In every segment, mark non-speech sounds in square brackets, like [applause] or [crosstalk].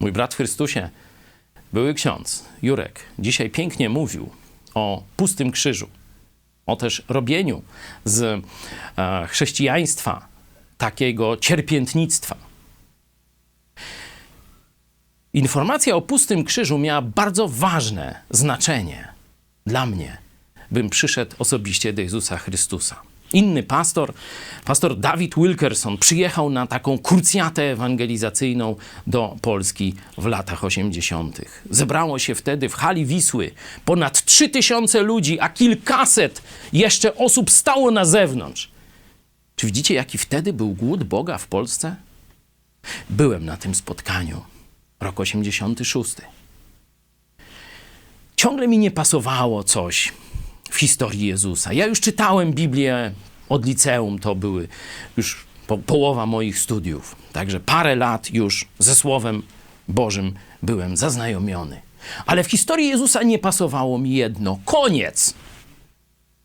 Mój brat w Chrystusie, były ksiądz Jurek, dzisiaj pięknie mówił o pustym krzyżu, o też robieniu z e, chrześcijaństwa takiego cierpiętnictwa. Informacja o pustym krzyżu miała bardzo ważne znaczenie dla mnie, bym przyszedł osobiście do Jezusa Chrystusa. Inny pastor, pastor Dawid Wilkerson, przyjechał na taką krucjatę ewangelizacyjną do Polski w latach 80. Zebrało się wtedy w hali Wisły ponad 3000 ludzi, a kilkaset jeszcze osób stało na zewnątrz. Czy widzicie, jaki wtedy był głód Boga w Polsce? Byłem na tym spotkaniu, rok 86. Ciągle mi nie pasowało coś w historii Jezusa. Ja już czytałem Biblię od liceum, to były już po, połowa moich studiów. Także parę lat już ze Słowem Bożym byłem zaznajomiony. Ale w historii Jezusa nie pasowało mi jedno: koniec.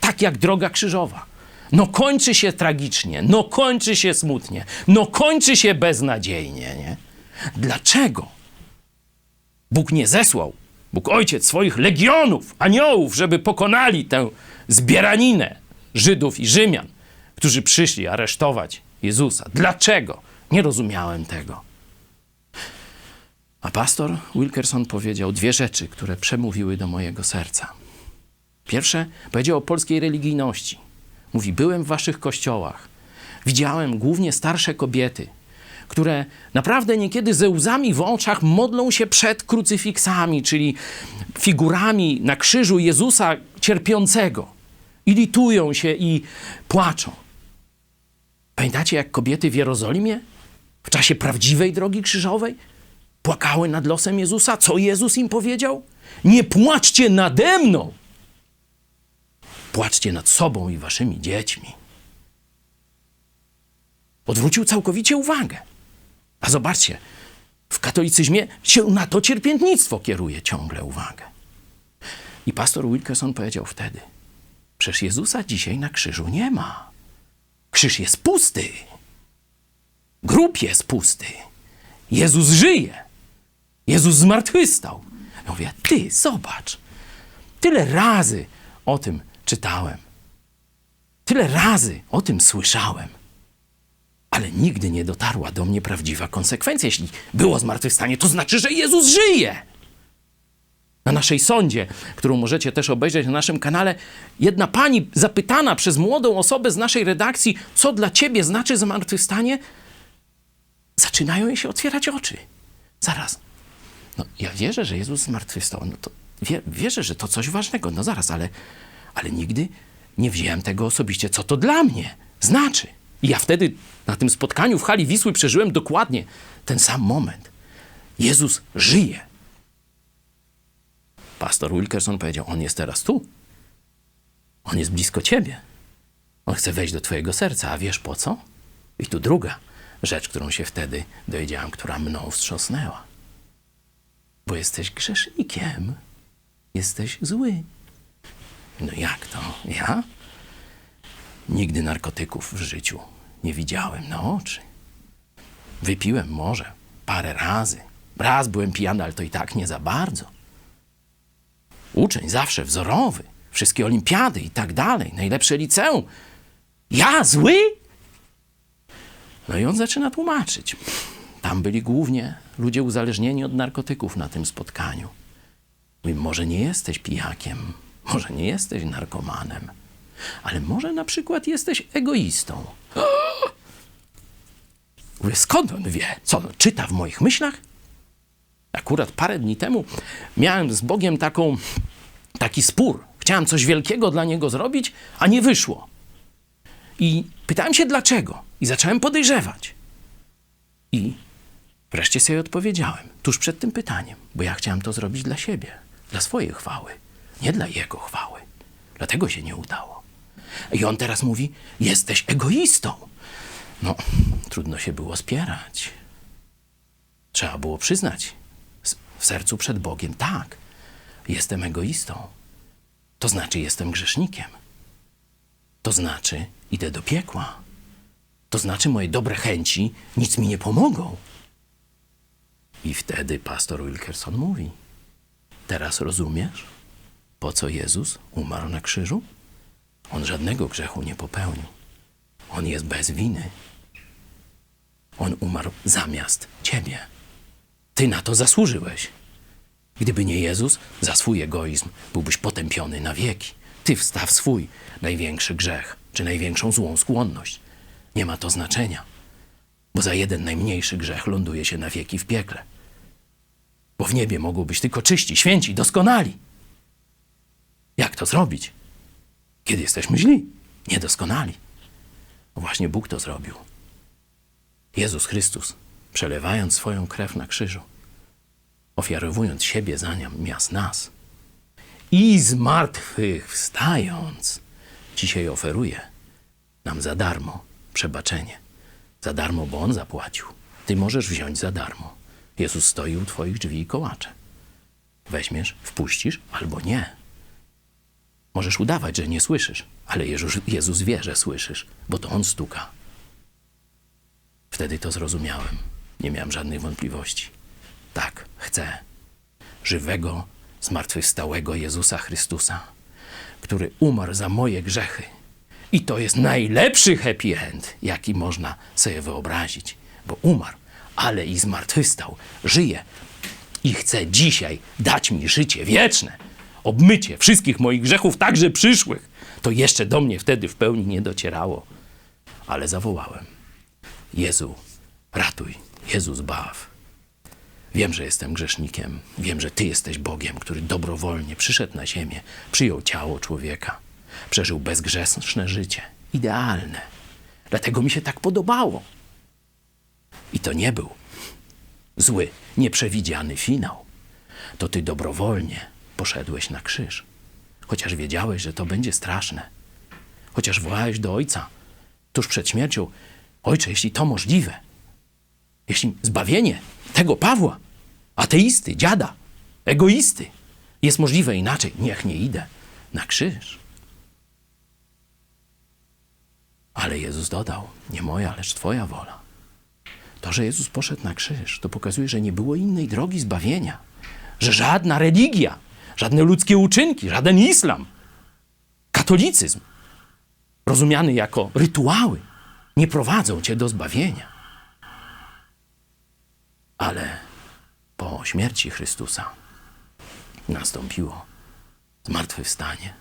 Tak jak droga krzyżowa. No kończy się tragicznie, no kończy się smutnie, no kończy się beznadziejnie, nie? Dlaczego? Bóg nie zesłał, Bóg Ojciec swoich legionów, aniołów, żeby pokonali tę zbieraninę Żydów i Rzymian, którzy przyszli aresztować Jezusa. Dlaczego? Nie rozumiałem tego. A pastor Wilkerson powiedział dwie rzeczy, które przemówiły do mojego serca. Pierwsze, powiedział o polskiej religijności. Mówi: Byłem w waszych kościołach. Widziałem głównie starsze kobiety, które naprawdę niekiedy ze łzami w oczach modlą się przed krucyfiksami, czyli figurami na krzyżu Jezusa cierpiącego. I litują się i płaczą. Pamiętacie, jak kobiety w Jerozolimie w czasie prawdziwej drogi krzyżowej płakały nad losem Jezusa? Co Jezus im powiedział? Nie płaczcie nade mną! Płaczcie nad sobą i waszymi dziećmi. Odwrócił całkowicie uwagę. A zobaczcie, w katolicyzmie się na to cierpiętnictwo kieruje ciągle uwagę. I pastor Wilkerson powiedział wtedy: Przecież Jezusa dzisiaj na krzyżu nie ma. Krzyż jest pusty. Grób jest pusty. Jezus żyje. Jezus zmartwychwstał. Ja mówię: Ty, zobacz. Tyle razy o tym czytałem. Tyle razy o tym słyszałem. Ale nigdy nie dotarła do mnie prawdziwa konsekwencja. Jeśli było zmartwychwstanie, to znaczy, że Jezus żyje. Na naszej sądzie, którą możecie też obejrzeć na naszym kanale, jedna pani zapytana przez młodą osobę z naszej redakcji, co dla ciebie znaczy zmartwychwstanie, zaczynają jej się otwierać oczy. Zaraz. No, ja wierzę, że Jezus zmartwychwstał. No to wie, wierzę, że to coś ważnego. No zaraz, ale, ale nigdy nie wziąłem tego osobiście, co to dla mnie znaczy. I ja wtedy na tym spotkaniu w hali Wisły przeżyłem dokładnie ten sam moment. Jezus żyje. Pastor Wilkerson powiedział: On jest teraz tu. On jest blisko ciebie. On chce wejść do twojego serca, a wiesz po co? I tu druga rzecz, którą się wtedy dowiedziałem, która mną wstrząsnęła. Bo jesteś grzesznikiem. Jesteś zły. No jak to? Ja? Nigdy narkotyków w życiu nie widziałem na oczy. Wypiłem może parę razy. Raz byłem pijany, ale to i tak nie za bardzo. Uczeń zawsze wzorowy, wszystkie olimpiady i tak dalej, najlepsze liceum. Ja zły? No i on zaczyna tłumaczyć. Tam byli głównie ludzie uzależnieni od narkotyków na tym spotkaniu. Mówi, może nie jesteś pijakiem, może nie jesteś narkomanem, ale może na przykład jesteś egoistą. [gasps] Mówię, skąd on wie? Co, on czyta w moich myślach? Akurat parę dni temu miałem z Bogiem taką, taki spór. Chciałem coś wielkiego dla Niego zrobić, a nie wyszło. I pytałem się dlaczego. I zacząłem podejrzewać. I wreszcie sobie odpowiedziałem, tuż przed tym pytaniem, bo ja chciałem to zrobić dla siebie, dla swojej chwały, nie dla Jego chwały. Dlatego się nie udało. I on teraz mówi: Jesteś egoistą. No, trudno się było spierać. Trzeba było przyznać w sercu przed Bogiem: tak, jestem egoistą. To znaczy, jestem grzesznikiem. To znaczy, idę do piekła. To znaczy, moje dobre chęci nic mi nie pomogą. I wtedy pastor Wilkerson mówi: Teraz rozumiesz, po co Jezus umarł na krzyżu? On żadnego grzechu nie popełnił. On jest bez winy. On umarł zamiast ciebie. Ty na to zasłużyłeś. Gdyby nie Jezus, za swój egoizm byłbyś potępiony na wieki. Ty wstaw swój największy grzech, czy największą złą skłonność. Nie ma to znaczenia, bo za jeden najmniejszy grzech ląduje się na wieki w piekle. Bo w niebie mogą być tylko czyści, święci, doskonali. Jak to zrobić? Kiedy jesteśmy źli, niedoskonali. Właśnie Bóg to zrobił. Jezus Chrystus, przelewając swoją krew na krzyżu, ofiarowując siebie zamiast nas i z martwych wstając, dzisiaj oferuje nam za darmo przebaczenie. Za darmo, bo On zapłacił. Ty możesz wziąć za darmo. Jezus stoi u Twoich drzwi i kołacze. Weźmiesz, wpuścisz albo nie. Możesz udawać, że nie słyszysz, ale Jezus, Jezus wie, że słyszysz, bo to On stuka. Wtedy to zrozumiałem. Nie miałem żadnych wątpliwości. Tak, chcę żywego, zmartwychwstałego Jezusa Chrystusa, który umarł za moje grzechy. I to jest najlepszy happy end, jaki można sobie wyobrazić, bo umarł, ale i zmartwychwstał, żyje i chce dzisiaj dać mi życie wieczne, obmycie wszystkich moich grzechów, także przyszłych. To jeszcze do mnie wtedy w pełni nie docierało, ale zawołałem. Jezu, ratuj, Jezu, zbaw. Wiem, że jestem grzesznikiem. Wiem, że Ty jesteś Bogiem, który dobrowolnie przyszedł na ziemię, przyjął ciało człowieka, przeżył bezgrzeszne życie, idealne. Dlatego mi się tak podobało. I to nie był zły, nieprzewidziany finał. To Ty dobrowolnie poszedłeś na krzyż, chociaż wiedziałeś, że to będzie straszne. Chociaż wołałeś do Ojca tuż przed śmiercią: Ojcze, jeśli to możliwe, jeśli zbawienie tego Pawła, ateisty, dziada, egoisty, jest możliwe inaczej, niech nie idę na krzyż. Ale Jezus dodał: Nie moja, lecz Twoja wola. To, że Jezus poszedł na krzyż, to pokazuje, że nie było innej drogi zbawienia, że żadna religia, żadne ludzkie uczynki, żaden islam, katolicyzm, rozumiany jako rytuały, nie prowadzą cię do zbawienia. Ale po śmierci Chrystusa nastąpiło zmartwychwstanie.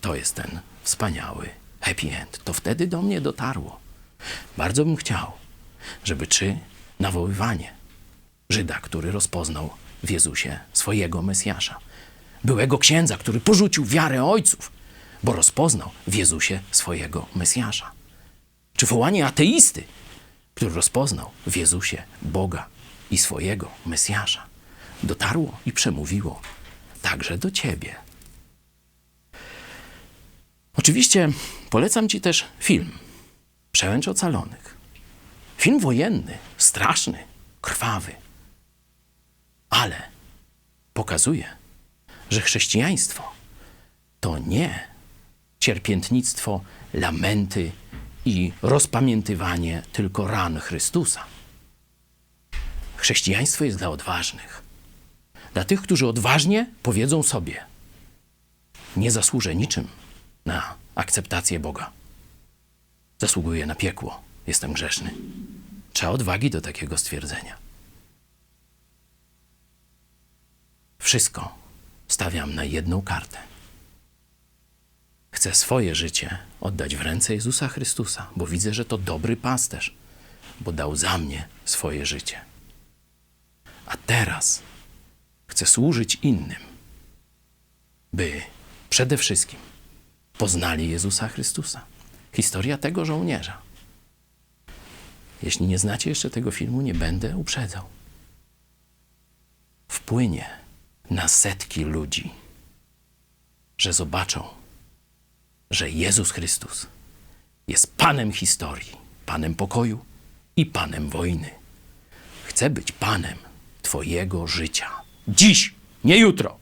To jest ten wspaniały happy end. To wtedy do mnie dotarło. Bardzo bym chciał, żeby czy nawoływanie Żyda, który rozpoznał w Jezusie swojego Mesjasza, byłego księdza, który porzucił wiarę ojców, bo rozpoznał w Jezusie swojego Mesjasza, czy wołanie ateisty, który rozpoznał w Jezusie Boga i swojego Mesjasza, dotarło i przemówiło także do Ciebie. Oczywiście polecam Ci też film Przełęcz Ocalonych. Film wojenny, straszny, krwawy, ale pokazuje, że chrześcijaństwo to nie cierpiętnictwo, lamenty i rozpamiętywanie tylko ran Chrystusa. Chrześcijaństwo jest dla odważnych. Dla tych, którzy odważnie powiedzą sobie: Nie zasłużę niczym na akceptację Boga. Zasługuję na piekło, jestem grzeszny. Trzeba odwagi do takiego stwierdzenia. Wszystko stawiam na jedną kartę. Chcę swoje życie oddać w ręce Jezusa Chrystusa, bo widzę, że to dobry pasterz, bo dał za mnie swoje życie. A teraz chcę służyć innym, by przede wszystkim poznali Jezusa Chrystusa. Historia tego żołnierza. Jeśli nie znacie jeszcze tego filmu, nie będę uprzedzał. Wpłynie na setki ludzi, że zobaczą, że Jezus Chrystus jest Panem historii, Panem pokoju i Panem wojny. Chce być Panem Twojego życia. Dziś, nie jutro.